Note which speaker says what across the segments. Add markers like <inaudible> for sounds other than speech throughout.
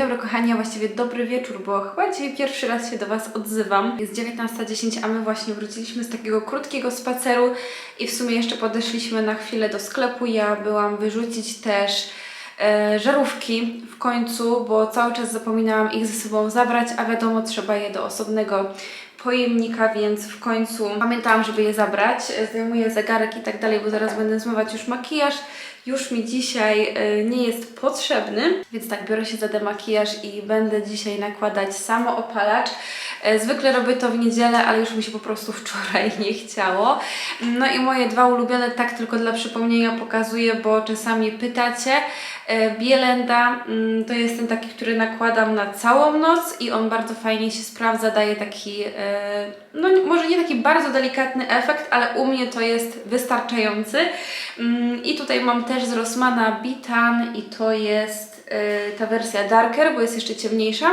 Speaker 1: Dobry kochani, a właściwie dobry wieczór, bo chyba dzisiaj pierwszy raz się do Was odzywam. Jest 19.10, a my właśnie wróciliśmy z takiego krótkiego spaceru i w sumie jeszcze podeszliśmy na chwilę do sklepu. Ja byłam wyrzucić też e, żarówki w końcu, bo cały czas zapominałam ich ze sobą zabrać, a wiadomo, trzeba je do osobnego pojemnika, więc w końcu pamiętałam, żeby je zabrać. E, Zdejmuję zegarek i tak dalej, bo zaraz będę zmywać już makijaż. Już mi dzisiaj e, nie jest potrzebny, więc tak, biorę się za demakijaż i będę dzisiaj nakładać samoopalacz. E, Zwykle robię to w niedzielę, ale już mi się po prostu wczoraj <laughs> nie chciało. No i moje dwa ulubione, tak tylko dla przypomnienia pokazuję, bo czasami pytacie. E, Bielenda mm, to jest ten taki, który nakładam na całą noc i on bardzo fajnie się sprawdza, daje taki, e, no może nie taki bardzo delikatny efekt, ale u mnie to jest wystarczający. Mm, I tutaj mam też z Rossmana Bitan i to jest e, ta wersja Darker, bo jest jeszcze ciemniejsza.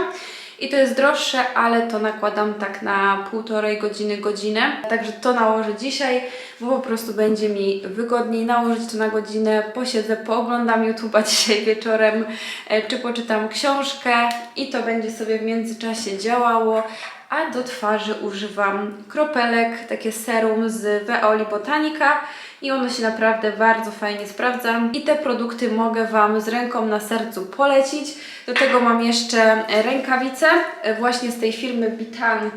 Speaker 1: I to jest droższe, ale to nakładam tak na półtorej godziny, godzinę. Także to nałożę dzisiaj, bo po prostu będzie mi wygodniej nałożyć to na godzinę. Posiedzę, pooglądam YouTube'a <laughs> dzisiaj wieczorem, e, czy poczytam książkę i to będzie sobie w międzyczasie działało. A do twarzy używam kropelek, takie serum z Veoli Botanica i ono się naprawdę bardzo fajnie sprawdza. I te produkty mogę Wam z ręką na sercu polecić. Do tego mam jeszcze rękawicę e, właśnie z tej firmy Bitan,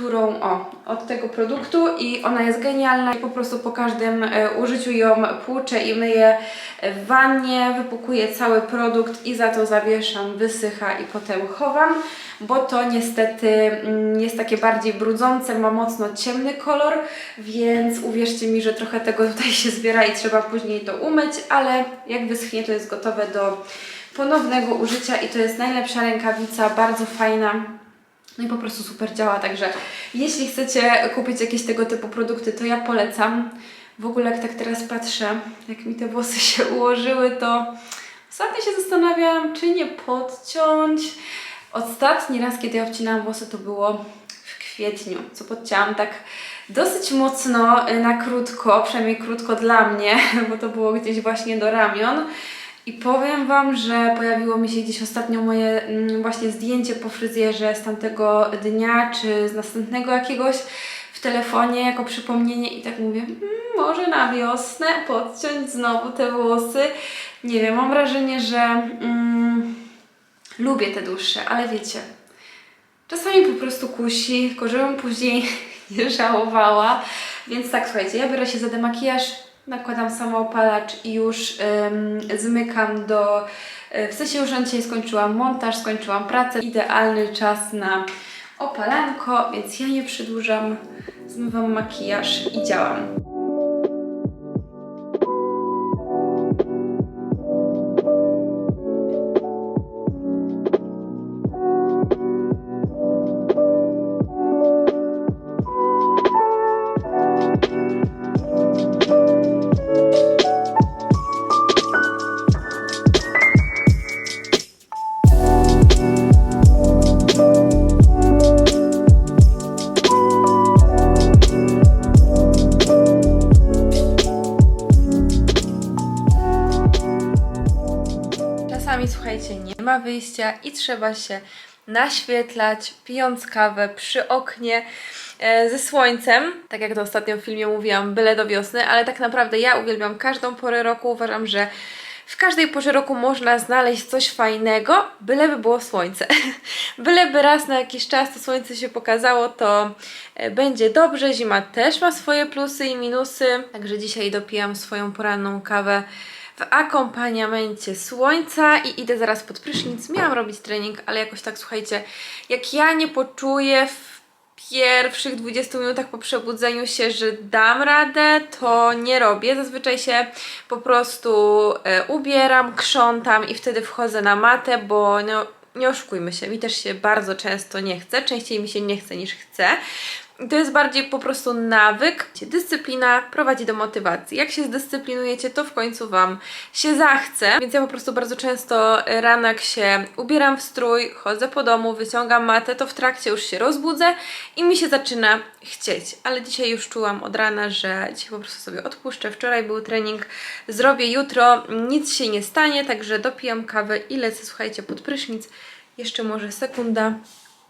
Speaker 1: którą, o, od tego produktu i ona jest genialna i po prostu po każdym e, użyciu ją płuczę i myję w wannie, wypukuję cały produkt i za to zawieszam, wysycha i potem chowam, bo to niestety mm, jest takie bardziej brudzące, ma mocno ciemny kolor, więc uwierzcie mi, że trochę tego tutaj się zbiera i trzeba później to umyć, ale jak wyschnie to jest gotowe do ponownego użycia i to jest najlepsza rękawica, bardzo fajna. No i po prostu super działa, także jeśli chcecie kupić jakieś tego typu produkty, to ja polecam. W ogóle jak tak teraz patrzę, jak mi te włosy <laughs> się ułożyły, to ostatnio się zastanawiałam, czy nie podciąć. Ostatni raz, kiedy ja obcinałam włosy, to było w kwietniu, co podcięłam tak dosyć mocno y, na krótko, przynajmniej krótko dla mnie, <laughs> bo to było gdzieś właśnie do ramion. I powiem Wam, że pojawiło mi się gdzieś ostatnio moje mm, właśnie zdjęcie po fryzjerze z tamtego dnia, czy z następnego jakiegoś w telefonie jako przypomnienie i tak mówię, mm, może na wiosnę podciąć znowu te włosy. Nie wiem, mam wrażenie, że mm, lubię te dłuższe, ale wiecie, czasami po prostu kusi, tylko żebym później <laughs> nie żałowała. Więc tak, słuchajcie, ja biorę się za demakijaż, nakładam samoopalacz i już ym, zmykam do... y, W sensie już dzisiaj skończyłam montaż, skończyłam pracę. Idealny czas na opalanko, więc ja nie przedłużam. Zmywam makijaż i działam. Ma wyjścia i trzeba się naświetlać, pijąc kawę przy oknie e, ze słońcem. Tak jak to ostatnio w filmie mówiłam, byle do wiosny, ale tak naprawdę ja uwielbiam każdą porę roku. Uważam, że w każdej porze roku można znaleźć coś fajnego, byleby było słońce. <laughs> byleby raz na jakiś czas to słońce się pokazało, to e, będzie dobrze. Zima też ma swoje plusy i minusy. Także dzisiaj dopijam swoją poranną kawę w akompaniamencie słońca i idę zaraz pod prysznic. Miałam robić trening, ale jakoś tak słuchajcie, jak ja nie poczuję w pierwszych 20 minutach po przebudzeniu się, że dam radę, to nie robię. Zazwyczaj się po prostu e, ubieram, krzątam i wtedy wchodzę na matę, bo no, nie oszukujmy się, mi też się bardzo często nie chce, częściej mi się nie chce niż chce. To jest bardziej po prostu nawyk. Dyscyplina prowadzi do motywacji. Jak się zdyscyplinujecie, to w końcu Wam się zachce. Więc ja po prostu bardzo często rano, jak się ubieram w strój, chodzę po domu, wyciągam matę, to w trakcie już się rozbudzę i mi się zaczyna chcieć. Ale dzisiaj już czułam od rana, że dzisiaj po prostu sobie odpuszczę. Wczoraj był trening, zrobię jutro, nic się nie stanie, także dopijam kawę i lecę, słuchajcie, pod prysznic. Jeszcze może sekunda.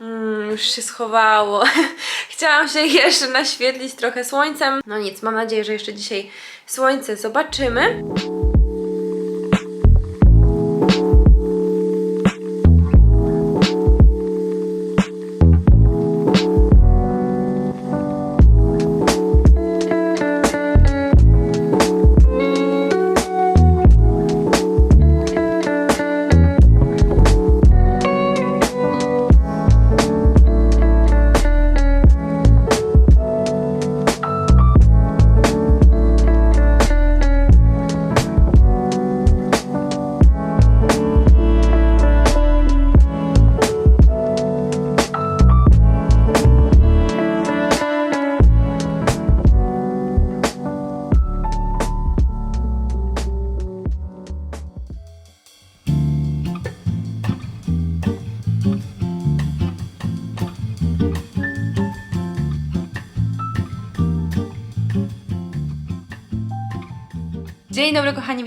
Speaker 1: Mm, już się schowało. <laughs> Chciałam się jeszcze naświetlić trochę słońcem. No nic, mam nadzieję, że jeszcze dzisiaj słońce zobaczymy.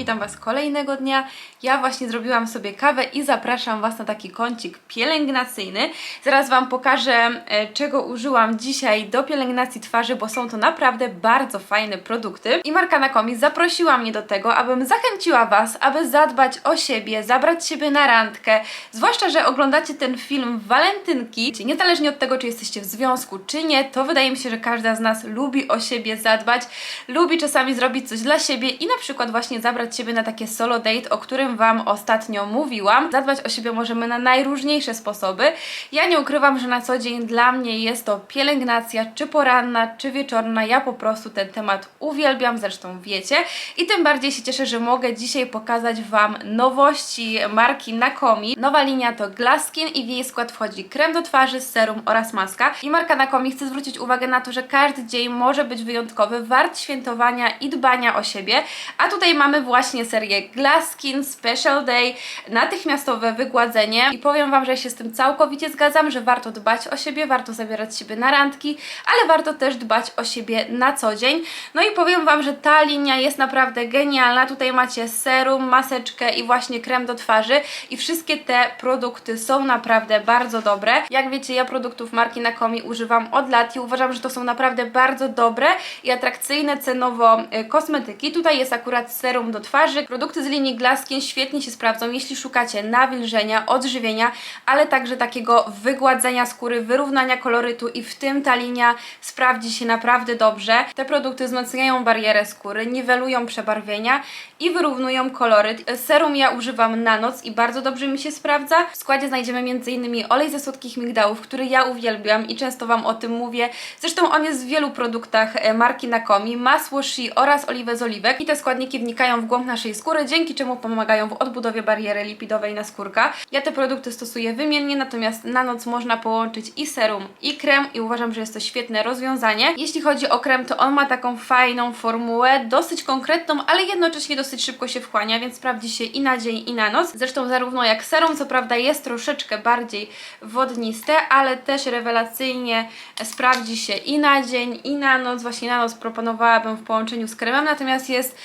Speaker 1: Witam Was kolejnego dnia. Ja właśnie zrobiłam sobie kawę i zapraszam Was na taki kącik pielęgnacyjny. Zaraz Wam pokażę, e, czego użyłam dzisiaj do pielęgnacji twarzy, bo są to naprawdę bardzo fajne produkty. I marka Nakomi zaprosiła mnie do tego, abym zachęciła Was, aby zadbać o siebie, zabrać siebie na randkę. Zwłaszcza, że oglądacie ten film walentynki. Niezależnie od tego, czy jesteście w związku, czy nie, to wydaje mi się, że każda z nas lubi o siebie zadbać, lubi czasami zrobić coś dla siebie i na przykład właśnie zabrać siebie na takie solo date, o którym Wam ostatnio mówiłam. Zadbać o siebie możemy na najróżniejsze sposoby. Ja nie ukrywam, że na co dzień dla mnie jest to pielęgnacja, czy poranna, czy wieczorna. Ja po prostu ten temat uwielbiam, zresztą wiecie. I tym bardziej się cieszę, że mogę dzisiaj pokazać Wam nowości marki Nakomi. Nowa linia to Glass Skin i w jej skład wchodzi krem do twarzy, serum oraz maska. I marka Nakomi chce zwrócić uwagę na to, że każdy dzień może być wyjątkowy, wart świętowania i dbania o siebie. A tutaj mamy właśnie serię Glass Skin Special Day, natychmiastowe wygładzenie i powiem Wam, że się z tym całkowicie zgadzam, że warto dbać o siebie, warto zabierać siebie na randki, ale warto też dbać o siebie na co dzień. No i powiem Wam, że ta linia jest naprawdę genialna. Tutaj macie serum, maseczkę i właśnie krem do twarzy i wszystkie te produkty są naprawdę bardzo dobre. Jak wiecie, ja produktów marki Nakomi używam od lat i uważam, że to są naprawdę bardzo dobre i atrakcyjne cenowo y, kosmetyki. Tutaj jest akurat serum do twarzy. Produkty z linii Glass Skin świetnie się sprawdzą, jeśli szukacie nawilżenia, odżywienia, ale także takiego wygładzenia skóry, wyrównania kolorytu i w tym ta linia sprawdzi się naprawdę dobrze. Te produkty wzmacniają barierę skóry, niwelują przebarwienia i wyrównują koloryt. Serum ja używam na noc i bardzo dobrze mi się sprawdza. W składzie znajdziemy m.in. olej ze słodkich migdałów, który ja uwielbiam i często Wam o tym mówię. Zresztą on jest w wielu produktach e, marki Nakomi, masło shea oraz oliwę z oliwek i te składniki wnikają w głąb naszej skóry, dzięki czemu pomagają w odbudowie bariery lipidowej na skórka. Ja te produkty stosuję wymiennie, natomiast na noc można połączyć i serum i krem i uważam, że jest to świetne rozwiązanie. Jeśli chodzi o krem, to on ma taką fajną formułę, dosyć konkretną, ale jednocześnie dosyć szybko się wchłania, więc sprawdzi się i na dzień i na noc. Zresztą zarówno jak serum, co prawda jest troszeczkę bardziej wodniste, ale też rewelacyjnie sprawdzi się i na dzień i na noc. Właśnie na noc proponowałabym w połączeniu z kremem, natomiast jest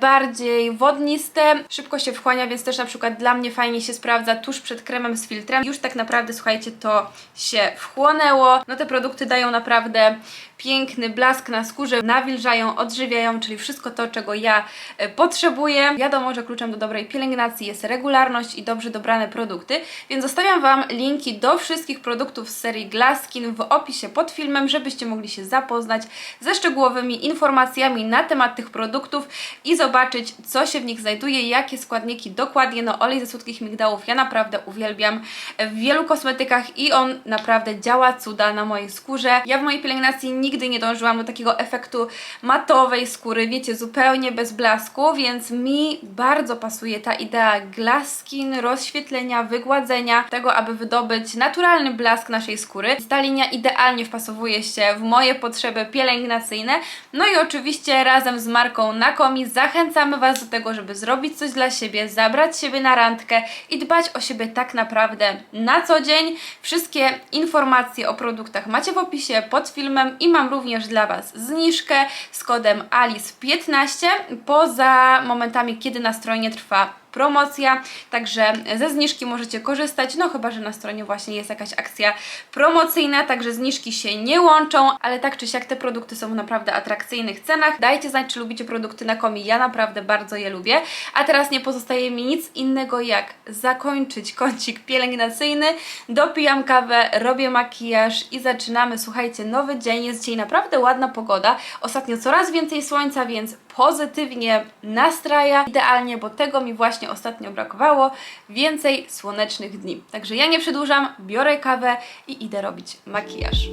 Speaker 1: bardziej wodniste, szybko się wchłania, więc też na przykład dla mnie fajnie się sprawdza tuż przed kremem z filtrem. Już tak naprawdę, słuchajcie, to się wchłonęło. No te produkty dają naprawdę piękny blask na skórze, nawilżają, odżywiają, czyli wszystko to, czego ja e, potrzebuję. Wiadomo, że kluczem do dobrej pielęgnacji jest regularność i dobrze dobrane produkty, więc zostawiam Wam linki do wszystkich produktów z serii Glass Skin w opisie pod filmem, żebyście mogli się zapoznać ze szczegółowymi informacjami na temat tych produktów i zobaczyć, co się w nich znajduje, jakie składniki dokładnie. No olej ze słodkich migdałów ja naprawdę uwielbiam w wielu kosmetykach i on naprawdę działa cuda na mojej skórze. Ja w mojej pielęgnacji nigdy nie dążyłam do takiego efektu matowej skóry, wiecie, zupełnie bez blasku, więc mi bardzo pasuje ta idea glass skin, rozświetlenia, wygładzenia, tego, aby wydobyć naturalny blask naszej skóry. Ta linia idealnie wpasowuje się w moje potrzeby pielęgnacyjne. No i oczywiście razem z marką Nakomi zachęcamy Was do tego, żeby zrobić coś dla siebie, zabrać siebie na randkę i dbać o siebie tak naprawdę na co dzień. Wszystkie informacje o produktach macie w opisie pod filmem i mam również dla Was zniżkę z kodem ALICE15 poza momentami, kiedy na stronie trwa promocja, także ze zniżki możecie korzystać, no chyba, że na stronie właśnie jest jakaś akcja promocyjna, także zniżki się nie łączą, ale tak czy siak te produkty są w naprawdę atrakcyjnych cenach. Dajcie znać, czy lubicie produkty na komi, ja naprawdę bardzo je lubię. A teraz nie pozostaje mi nic innego jak zakończyć kącik pielęgnacyjny, dopijam kawę, robię makijaż i zaczynamy. Słuchajcie, nowy dzień, jest dzisiaj naprawdę ładna pogoda, ostatnio coraz więcej słońca, więc pozytywnie nastraja. Idealnie, bo tego mi właśnie ostatnio brakowało. Więcej słonecznych dni. Także ja nie przedłużam, biorę kawę i idę robić makijaż.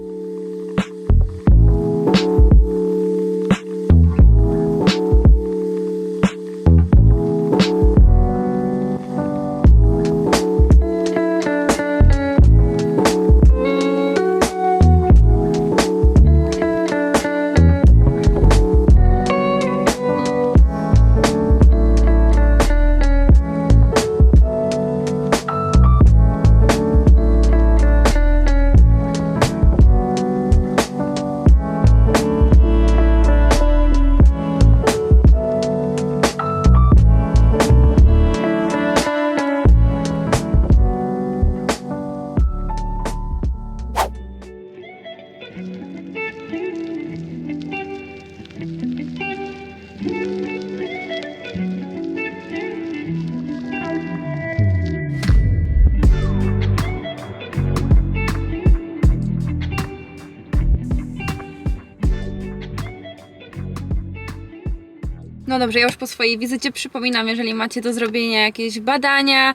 Speaker 1: No dobrze, ja już po swojej wizycie przypominam, jeżeli macie do zrobienia jakieś badania.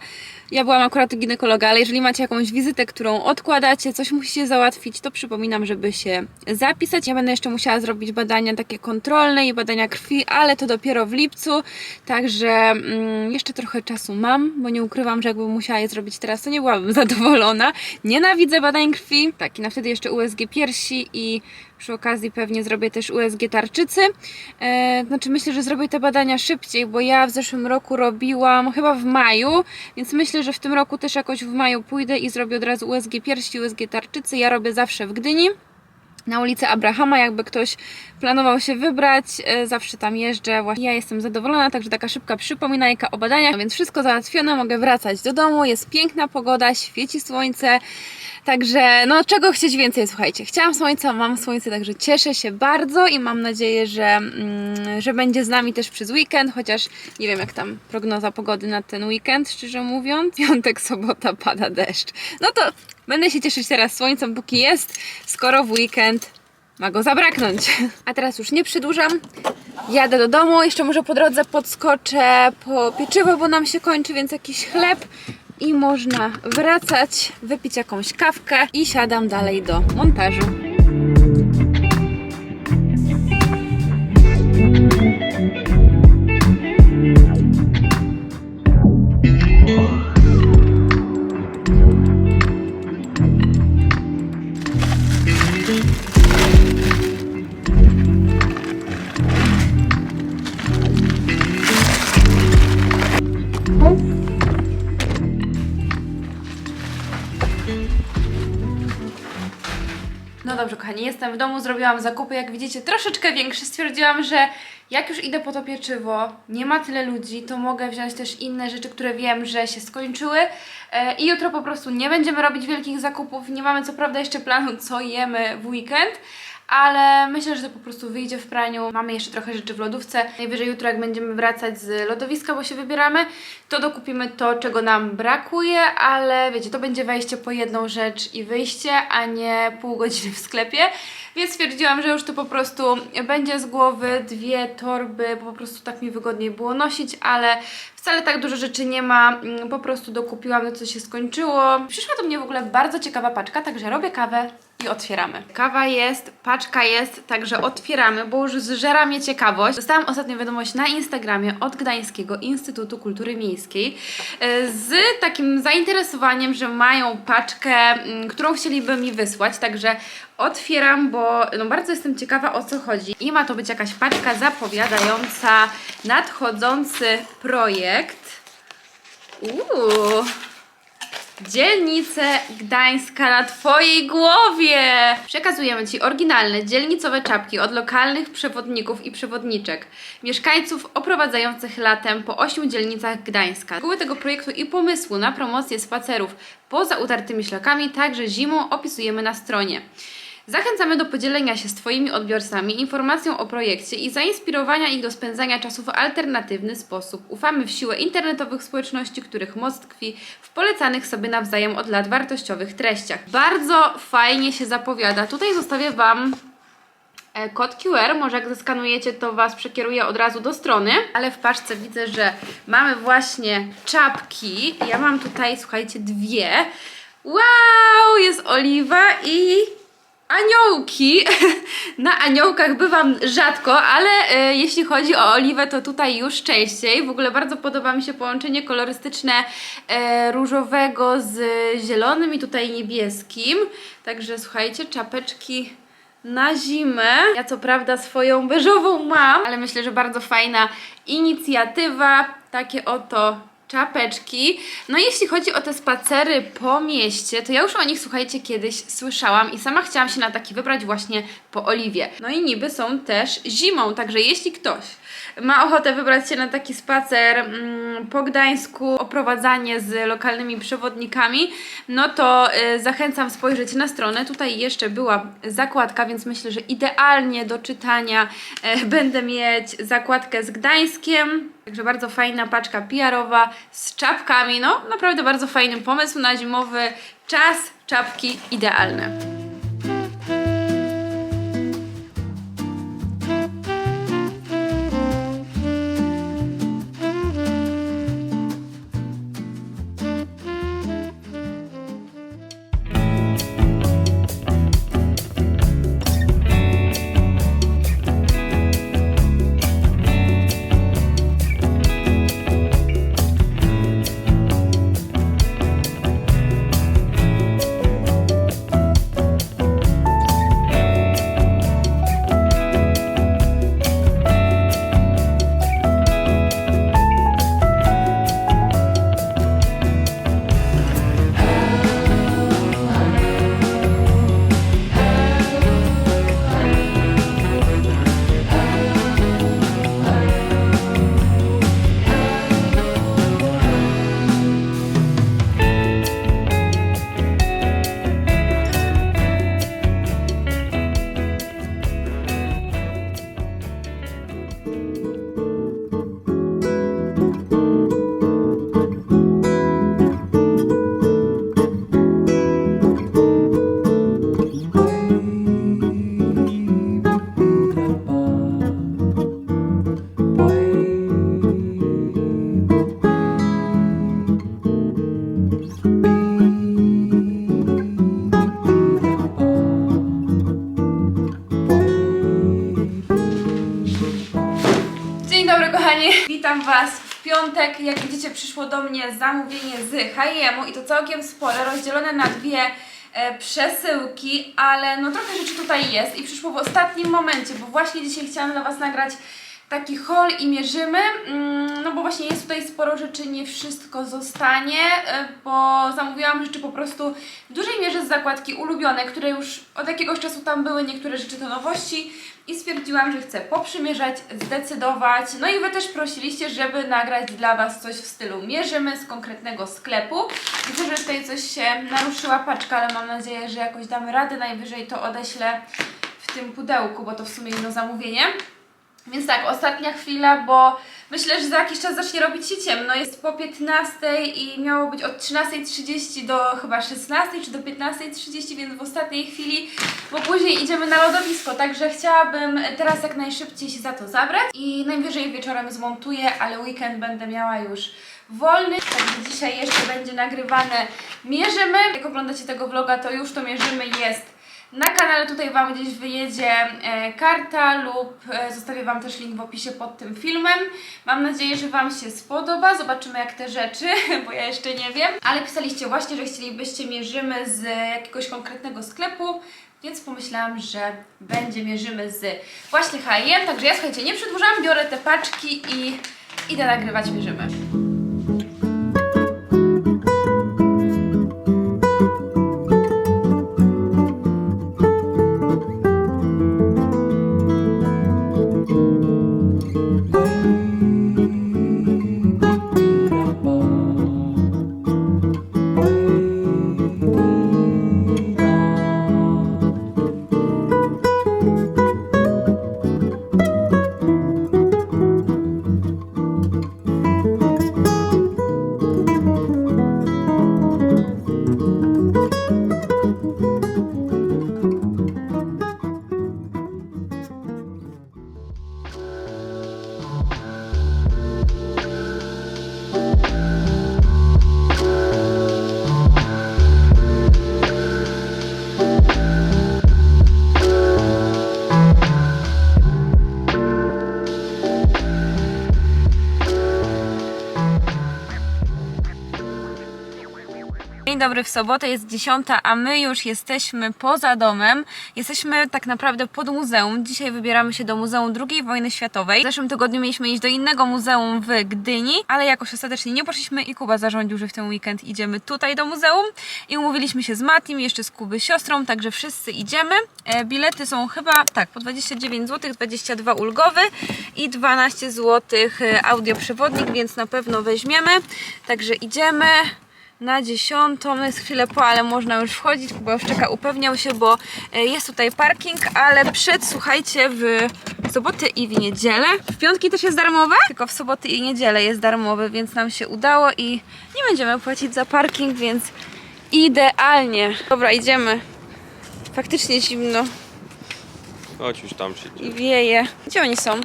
Speaker 1: Ja byłam akurat u ginekologa, ale jeżeli macie jakąś wizytę, którą odkładacie, coś musicie załatwić, to przypominam, żeby się zapisać. Ja będę jeszcze musiała zrobić badania takie kontrolne i badania krwi, ale to dopiero w lipcu, także mm, jeszcze trochę czasu mam, bo nie ukrywam, że jakbym musiała je zrobić teraz, to nie byłabym <laughs> zadowolona. Nienawidzę badań krwi. Tak, i na wtedy jeszcze USG piersi i przy okazji pewnie zrobię też USG tarczycy. E, znaczy myślę, że zrobię te badania szybciej, bo ja w zeszłym roku robiłam chyba w maju, więc myślę, że w tym roku też jakoś w maju pójdę i zrobię od razu USG piersi, USG tarczycy. Ja robię zawsze w Gdyni na ulicy Abrahama, jakby ktoś planował się wybrać, e, zawsze tam jeżdżę. Właśnie ja jestem zadowolona, także taka szybka przypominajka o badaniach, więc wszystko załatwione, mogę wracać do domu, jest piękna pogoda, świeci słońce, także no czego chcieć więcej, słuchajcie, chciałam słońca, mam słońce, także cieszę się bardzo i mam nadzieję, że, mm, że będzie z nami też przez weekend, chociaż nie wiem jak tam prognoza pogody na ten weekend, szczerze mówiąc. <laughs> Piątek, sobota pada deszcz. No to Będę się cieszyć teraz słońcem, póki jest, skoro w weekend ma go zabraknąć. A teraz już nie przedłużam. Jadę do domu, jeszcze może po drodze podskoczę po pieczywo, bo nam się kończy, więc jakiś chleb i można wracać, wypić jakąś kawkę i siadam dalej do montażu. Jestem w domu, zrobiłam zakupy, jak widzicie, troszeczkę większe. Stwierdziłam, że jak już idę po to pieczywo, nie ma tyle ludzi, to mogę wziąć też inne rzeczy, które wiem, że się skończyły. E, I jutro po prostu nie będziemy robić wielkich zakupów. Nie mamy co prawda jeszcze planu, co jemy w weekend, ale myślę, że to po prostu wyjdzie w praniu. Mamy jeszcze trochę rzeczy w lodówce. Najwyżej jutro, jak będziemy wracać z lodowiska, bo się wybieramy, to dokupimy to, czego nam brakuje, ale wiecie, to będzie wejście po jedną rzecz i wyjście, a nie pół godziny w sklepie. Więc stwierdziłam, że już to po prostu będzie z głowy dwie torby, bo po prostu tak mi wygodniej było nosić, ale wcale tak dużo rzeczy nie ma, mm, po prostu dokupiłam to, co się skończyło. Przyszła do mnie w ogóle bardzo ciekawa paczka, także robię kawę i otwieramy. Kawa jest, paczka jest, także otwieramy, bo już zżera mnie ciekawość. Dostałam ostatnio wiadomość na Instagramie od Gdańskiego Instytutu Kultury Miejskiej e, z takim zainteresowaniem, że mają paczkę, mm, którą chcieliby mi wysłać, także otwieram, bo no bardzo jestem ciekawa o co chodzi. I ma to być jakaś paczka zapowiadająca nadchodzący projekt. Uuu. Dzielnicę Gdańska na Twojej głowie! Przekazujemy Ci oryginalne dzielnicowe czapki od lokalnych przewodników i przewodniczek, mieszkańców oprowadzających latem po ośmiu dzielnicach Gdańska. Szczegóły tego projektu i pomysłu na promocję spacerów poza utartymi szlakami także zimą opisujemy na stronie. Zachęcamy do podzielenia się z Twoimi odbiorcami informacją o projekcie i zainspirowania ich do spędzania czasu w alternatywny sposób. Ufamy w siłę internetowych społeczności, których moc tkwi w polecanych sobie nawzajem od lat wartościowych treściach. Bardzo fajnie się zapowiada. Tutaj zostawię Wam e, kod QR, może jak zeskanujecie, to Was przekieruje od razu do strony, ale w paczce widzę, że mamy właśnie czapki. Ja mam tutaj, słuchajcie, dwie. Wow, jest oliwa i aniołki. <laughs> Na aniołkach bywam rzadko, ale e, jeśli chodzi o oliwę, to tutaj już częściej. W ogóle bardzo podoba mi się połączenie kolorystyczne e, różowego z zielonym i tutaj niebieskim. Także słuchajcie, czapeczki na zimę. Ja co prawda swoją beżową mam, ale myślę, że bardzo fajna inicjatywa. Takie oto czapeczki. No jeśli chodzi o te spacery po mieście, to ja już o nich, słuchajcie, kiedyś słyszałam i sama chciałam się na taki wybrać właśnie po Oliwie. No i niby są też zimą, także jeśli ktoś ma ochotę wybrać się na taki spacer mm, po Gdańsku, oprowadzanie z lokalnymi przewodnikami, no to y, zachęcam spojrzeć na stronę. Tutaj jeszcze była zakładka, więc myślę, że idealnie do czytania e, będę mieć zakładkę z Gdańskiem. Także bardzo fajna paczka PR-owa z czapkami. No, naprawdę bardzo fajny pomysł na zimowy czas. Czapki idealne. Jak widzicie przyszło do mnie zamówienie z H&M-u i to całkiem spore, rozdzielone na dwie e, przesyłki, ale no trochę rzeczy tutaj jest i przyszło w ostatnim momencie, bo właśnie dzisiaj chciałam dla Was nagrać taki haul i mierzymy, mm, no bo właśnie jest tutaj sporo rzeczy, nie wszystko zostanie, e, bo zamówiłam rzeczy po prostu w dużej mierze z zakładki ulubione, które już od jakiegoś czasu tam były, niektóre rzeczy to nowości i stwierdziłam, że chcę poprzymierzać, zdecydować. No i Wy też prosiliście, żeby nagrać dla Was coś w stylu mierzymy z konkretnego sklepu. Widzę, że tutaj coś się naruszyła paczka, ale mam nadzieję, że jakoś damy radę. Najwyżej to odeślę w tym pudełku, bo to w sumie jedno zamówienie. Więc tak, ostatnia chwila, bo myślę, że za jakiś czas zacznie robić się ciemno. Jest po 15 i miało być od 13.30 do chyba 16 czy do 15.30, więc w ostatniej chwili, bo później idziemy na lodowisko, także chciałabym teraz jak najszybciej się za to zabrać i najwyżej wieczorem zmontuję, ale weekend będę miała już wolny, także dzisiaj jeszcze będzie nagrywane Mierzymy. Jak oglądacie tego vloga, to już to Mierzymy jest na kanale tutaj Wam gdzieś wyjedzie e, karta lub e, zostawię Wam też link w opisie pod tym filmem. Mam nadzieję, że Wam się spodoba. Zobaczymy jak te rzeczy, <laughs> bo ja jeszcze nie wiem. Ale pisaliście właśnie, że chcielibyście mierzymy z jakiegoś konkretnego sklepu. Więc pomyślałam, że będzie mierzymy z właśnie H&M. Także ja słuchajcie, nie przedłużam, biorę te paczki i idę nagrywać mierzymy. Dzień dobry, w sobotę jest dziesiąta, a my już jesteśmy poza domem. Jesteśmy tak naprawdę pod muzeum. Dzisiaj wybieramy się do Muzeum II Wojny Światowej. W zeszłym tygodniu mieliśmy iść do innego muzeum w Gdyni, ale jakoś ostatecznie nie poszliśmy i Kuba zarządził, że w ten weekend idziemy tutaj do muzeum. I umówiliśmy się z Matim, jeszcze z Kuby siostrą, także wszyscy idziemy. E, bilety są chyba, tak, po 29 zł, 22 ulgowy i 12 zł audioprzewodnik, więc na pewno weźmiemy. Także idziemy na dziesiątą, no jest chwilę po, ale można już wchodzić, bo już czeka, upewniał się, bo e, jest tutaj parking, ale przed, słuchajcie, w sobotę i w niedzielę. W piątki też jest darmowe, tylko w soboty i niedzielę jest darmowy, więc nam się udało i nie będziemy płacić za parking, więc idealnie. Dobra, idziemy. Faktycznie zimno
Speaker 2: Chodź już tam się
Speaker 1: i wieje. Gdzie oni są?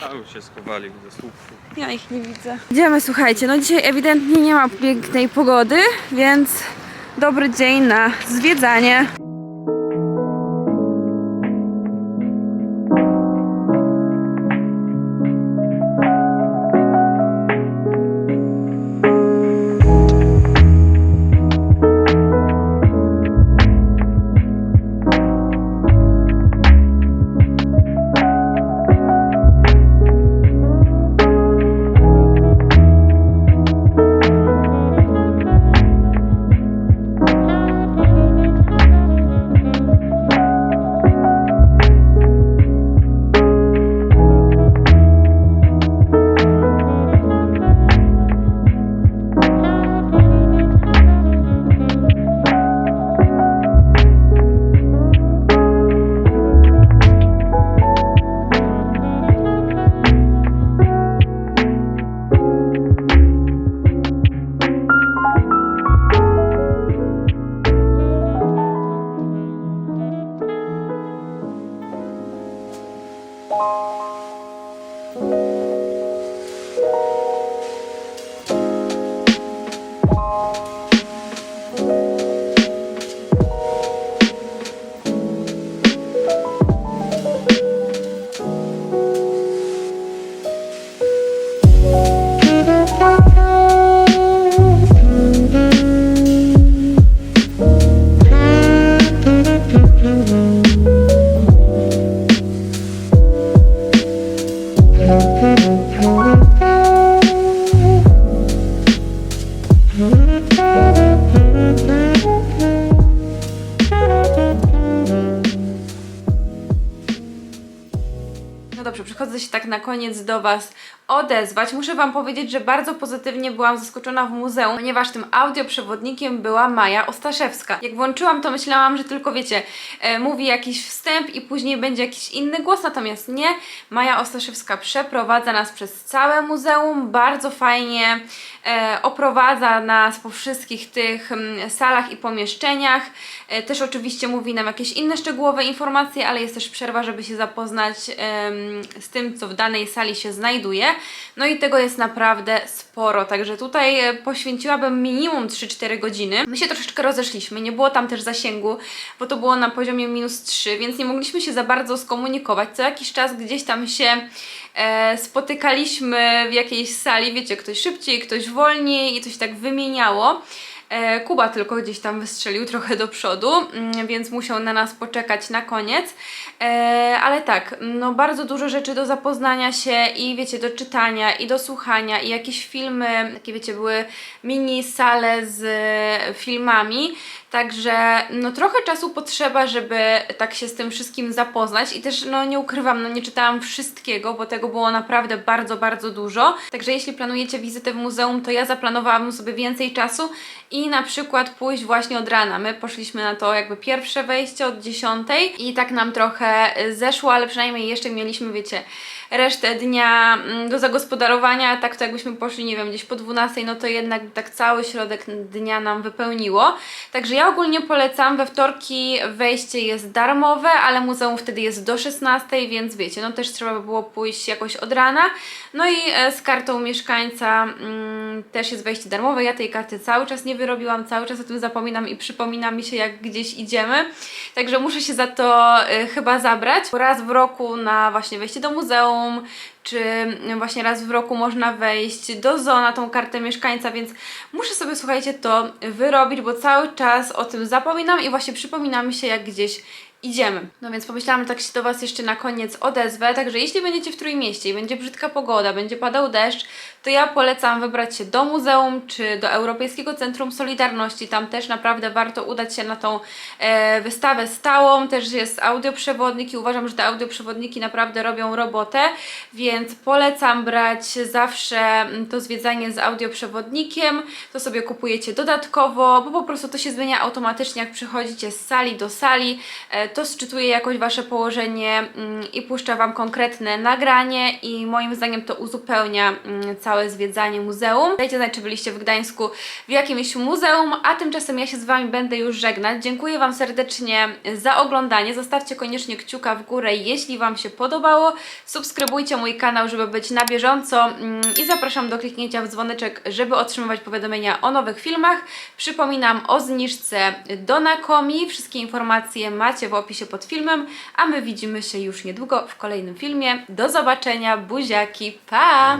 Speaker 2: Tam się schowali ze słupów.
Speaker 1: Ja ich nie widzę. Idziemy, słuchajcie, no dzisiaj ewidentnie nie ma pięknej pogody, więc dobry dzień na zwiedzanie. No dobrze, przychodzę się tak na koniec do Was odezwać. Muszę Wam powiedzieć, że bardzo pozytywnie byłam zaskoczona w muzeum, ponieważ tym audioprzewodnikiem była Maja Ostaszewska. Jak włączyłam, to myślałam, że tylko wiecie, e, mówi jakiś wstęp i później będzie jakiś inny głos, natomiast nie. Maja Ostaszewska przeprowadza nas przez całe muzeum, bardzo fajnie e, oprowadza nas po wszystkich tych mm, salach i pomieszczeniach. E, też oczywiście mówi nam jakieś inne szczegółowe informacje, ale jest też przerwa, żeby się zapoznać em, z tym, co w danej sali się znajduje. No i tego jest naprawdę sporo, także tutaj e, poświęciłabym minimum 3-4 godziny. My się troszeczkę rozeszliśmy, nie było tam też zasięgu, bo to było na poziomie minus 3, więc nie mogliśmy się za bardzo skomunikować. Co jakiś czas gdzieś tam się e, spotykaliśmy w jakiejś sali, wiecie, ktoś szybciej, ktoś wolniej i to się tak wymieniało. E, Kuba tylko gdzieś tam wystrzelił trochę do przodu, mm, więc musiał na nas poczekać na koniec. E, Ale tak, no bardzo dużo rzeczy do zapoznania się i wiecie, do czytania i do słuchania i jakieś filmy, takie wiecie, były mini sale z filmami. Także no trochę czasu potrzeba, żeby tak się z tym wszystkim zapoznać i też no nie ukrywam, no nie czytałam wszystkiego, bo tego było naprawdę bardzo, bardzo dużo. Także jeśli planujecie wizytę w muzeum, to ja zaplanowałam sobie więcej czasu i na przykład pójść właśnie od rana. My poszliśmy na to jakby pierwsze wejście od 10 i tak nam trochę zeszło, ale przynajmniej jeszcze mieliśmy, wiecie, resztę dnia mm, do zagospodarowania, tak to jakbyśmy poszli, nie wiem, gdzieś po 12, no to jednak tak cały środek dnia nam wypełniło. Także ja ogólnie polecam, we wtorki wejście jest darmowe, ale muzeum wtedy jest do 16, więc wiecie, no też trzeba by było pójść jakoś od rana. No i e, z kartą mieszkańca mm, też jest wejście darmowe. Ja tej karty cały czas nie wyrobiłam, cały czas o tym zapominam i przypomina mi się, jak gdzieś idziemy. Także muszę się za to e, chyba zabrać. Raz w roku na właśnie wejście do muzeum, czy właśnie raz w roku można wejść do zoo na tą kartę mieszkańca, więc muszę sobie, słuchajcie, to wyrobić, bo cały czas o tym zapominam i właśnie przypomina mi się, jak gdzieś idziemy. No więc pomyślałam, że tak się do Was jeszcze na koniec odezwę, także jeśli będziecie w Trójmieście i będzie brzydka pogoda, będzie padał deszcz, to ja polecam wybrać się do muzeum czy do Europejskiego Centrum Solidarności. Tam też naprawdę warto udać się na tą e, wystawę stałą. Też jest audioprzewodnik i uważam, że te audioprzewodniki naprawdę robią robotę, więc polecam brać zawsze mm, to zwiedzanie z audioprzewodnikiem. To sobie kupujecie dodatkowo, bo po prostu to się zmienia automatycznie, jak przychodzicie z sali do sali. E, to sczytuje jakoś Wasze położenie mm, i puszcza Wam konkretne nagranie i moim zdaniem to uzupełnia mm, całe zwiedzanie muzeum. Dajcie znać, czy byliście w Gdańsku w jakimś muzeum, a tymczasem ja się z Wami będę już żegnać. Dziękuję Wam serdecznie za oglądanie. Zostawcie koniecznie kciuka w górę, jeśli Wam się podobało. Subskrybujcie mój kanał, żeby być na bieżąco mm, i zapraszam do kliknięcia w dzwoneczek, żeby otrzymywać powiadomienia o nowych filmach. Przypominam o zniżce do Nakomi. Wszystkie informacje macie w opisie pod filmem, a my widzimy się już niedługo w kolejnym filmie. Do zobaczenia, buziaki, pa!